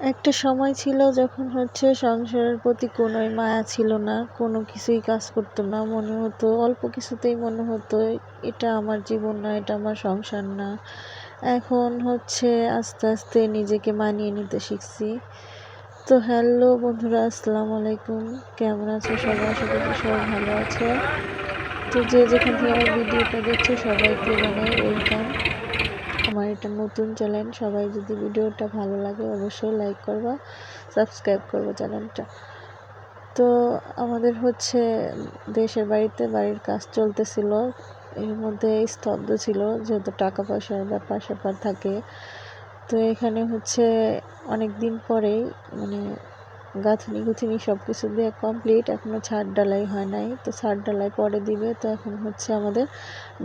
একটা সময় ছিল যখন হচ্ছে সংসারের প্রতি কোনোই মায়া ছিল না, কোনো কিছুই কাজ করতো না, মনে হতো অল্প কিছুতেই মনে হতো এটা আমার জীবন না, এটা আমার সংসার না। এখন হচ্ছে আস্তে আস্তে নিজেকে মানিয়ে নিতে শিখছি। তো হ্যালো বন্ধুরা, আসসালামু আলাইকুম। কেমন আছো সবাই? আশা করি সবাই ভালো আছে। তো যে যেখান থেকে আমার ভিডিওটা দেখছ সবাইকে জানাই ওয়েলকাম আমার এটা নতুন চ্যানেল, সবাই যদি ভিডিওটা ভালো লাগে অবশ্যই লাইক করবা সাবস্ক্রাইব করব চ্যানেলটা। তো আমাদের হচ্ছে দেশের বাড়িতে বাড়ির কাজ চলতেছিল, এর মধ্যে স্তব্ধ ছিল, যেহেতু টাকা পয়সার ব্যাপার স্যাপার থাকে। তো এখানে হচ্ছে অনেক দিন পরেই মানে গাঁথনি গুথনি সব কিছু দিয়ে কমপ্লিট এখনও ছাদ ডালাই হয় নাই। তো ছাদ ডালাই পরে দিবে তো এখন হচ্ছে আমাদের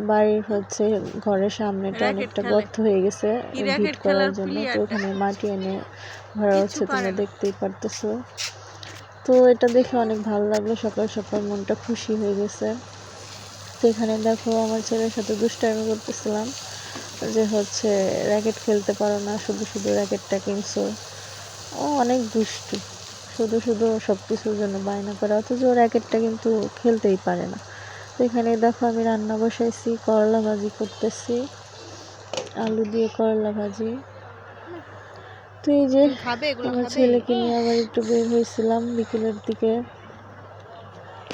বাড়ির হচ্ছে ঘরের সামনেটা অনেকটা গর্ত হয়ে গেছে ভিট করার জন্য তো ওখানে মাটি এনে ভরা হচ্ছে তোমরা দেখতেই পারতেছো। তো এটা দেখে অনেক ভালো লাগল সকাল সকাল মনটা খুশি হয়ে গেছে। তো এখানে দেখো আমার ছেলের সাথে দুষ্টামি করতেছিলাম যে হচ্ছে র্যাকেট খেলতে পারো না শুধু শুধু র্যাকেটটা কিনছো। ও অনেক দুষ্টু। শুধু শুধু সব কিছুর জন্য বায়না করে অথচ র্যাকেটটা কিন্তু খেলতেই পারে না। তো এখানে দেখো আমি রান্না বসাইছি করলা ভাজি করতেছি আলু দিয়ে করলা ভাজি। তো এই যে আমার ছেলেকে নিয়ে আবার একটু বের হয়েছিলাম বিকেলের দিকে।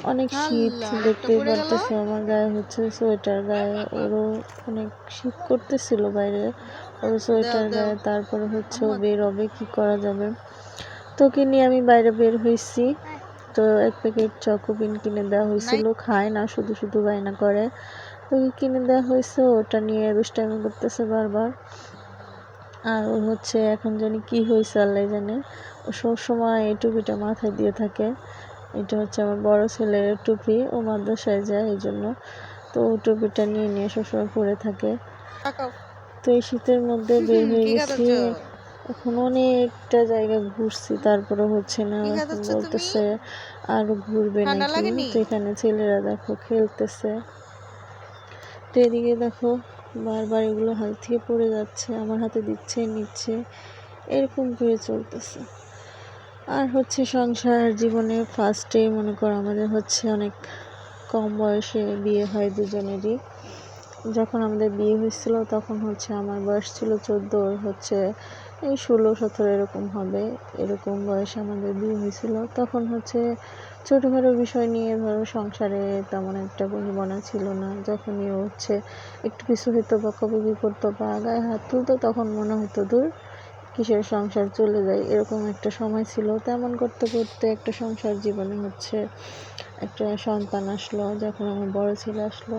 অনেক শীত দেখতে পারতেছে আমার গায়ে হচ্ছে সোয়েটার গায়ে ওরও অনেক শীত করতেছিল বাইরে। ওর সোয়েটার গায়ে তারপরে হচ্ছে ও বের হবে কি করা যাবে? তোকে নিয়ে আমি বাইরে বের হয়েছি তো এক প্যাকেট চকোবিন কিনে দেওয়া হয়েছিল খায় না শুধু শুধু বায়না করে। তোকে কিনে দেওয়া হয়েছে ওটা নিয়ে দুষ্টামি করতেছে বারবার। আর ও হচ্ছে এখন জানি কি হয়েছে আল্লাহ জানে। ও সবসময় এই টুপিটা মাথায় দিয়ে থাকে। এটা হচ্ছে আমার বড় ছেলের টুপি। ও মাদ্রাসায় যায় এই জন্য। তো ও টুপিটা নিয়ে নিয়ে সবসময় পরে থাকে। তো এই শীতের মধ্যে বের হয়ে গেছি। এখন অনেকটা জায়গা ঘুরছি তারপরে হচ্ছে না এখন বলতেছে আরও ঘুরবে নাকি। তো এখানে ছেলেরা দেখো খেলতেছে। তো এদিকে দেখো বারবার এগুলো হাত থেকে পড়ে যাচ্ছে আমার হাতে দিচ্ছে নিচ্ছে এরকম করে চলতেছে। আর হচ্ছে সংসার জীবনে ফার্স্টে মনে করো আমাদের হচ্ছে অনেক কম বয়সে বিয়ে হয় দুজনেরই। যখন আমাদের বিয়ে হয়েছিল, তখন হচ্ছে আমার বয়স ছিল চোদ্দ হচ্ছে এই ষোলো, সতেরো এরকম হবে, এরকম বয়সে আমাদের বিয়ে হয়েছিল। তখন হচ্ছে ছোটোখাটো বিষয় নিয়ে ধরো সংসারে তেমন একটা বনিবনা ছিল না। যখনই হচ্ছে একটু কিছু হইতো, বকাবকি করতো, বা গায়ে হাত তুলতো, তখন মনে হতো দূর, কিসের সংসার চলে যায়? এরকম একটা সময় ছিল। তেমন করতে করতে একটা সংসার জীবনে হচ্ছে একটা সন্তান আসলো, যখন আমার বড় ছেলে আসলো।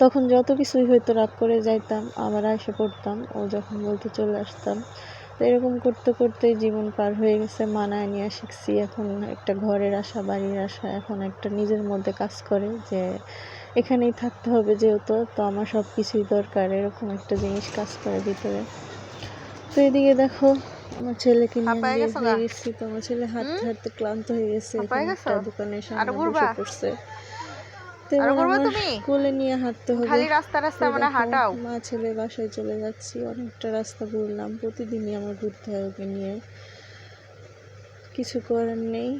তখন যত কিছুই হয়তো রাগ করে যাইতাম আবার এসে পড়তাম ও যখন বলতে চলে আসতাম। এরকম করতে করতে জীবন পার হয়ে গেছে মানায় নিয়ে শিখছি। এখন একটা ঘরের আশা বাড়ির আশা এখন একটা নিজের মধ্যে কাজ করে যে এখানেই থাকতে হবে যেহেতু তো আমার সব কিছুই দরকার এরকম একটা জিনিস কাজ করে ভিতরে। তো এদিকে দেখো আমার ছেলেকে নিয়ে বের হয়ে গেছি তো আমার ছেলে হাঁটতে হাঁটতে ক্লান্ত হয়ে গেছে দোকানের সামনে বসে পড়ছে। কোলে নিয়ে হাঁটতে হবে। খালি রাস্তা রাস্তা মানে হাঁটাও? মা ছেলে বাসায় চলে যাচ্ছি অনেকটা রাস্তা ঘুরলাম প্রতিদিনই আমার ঘুরতে হয় ওকে নিয়ে। কিছু করার নেই।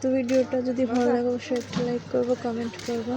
তো ভিডিওটা যদি ভালো লাগে অবশ্যই একটা লাইক করব কমেন্ট করব।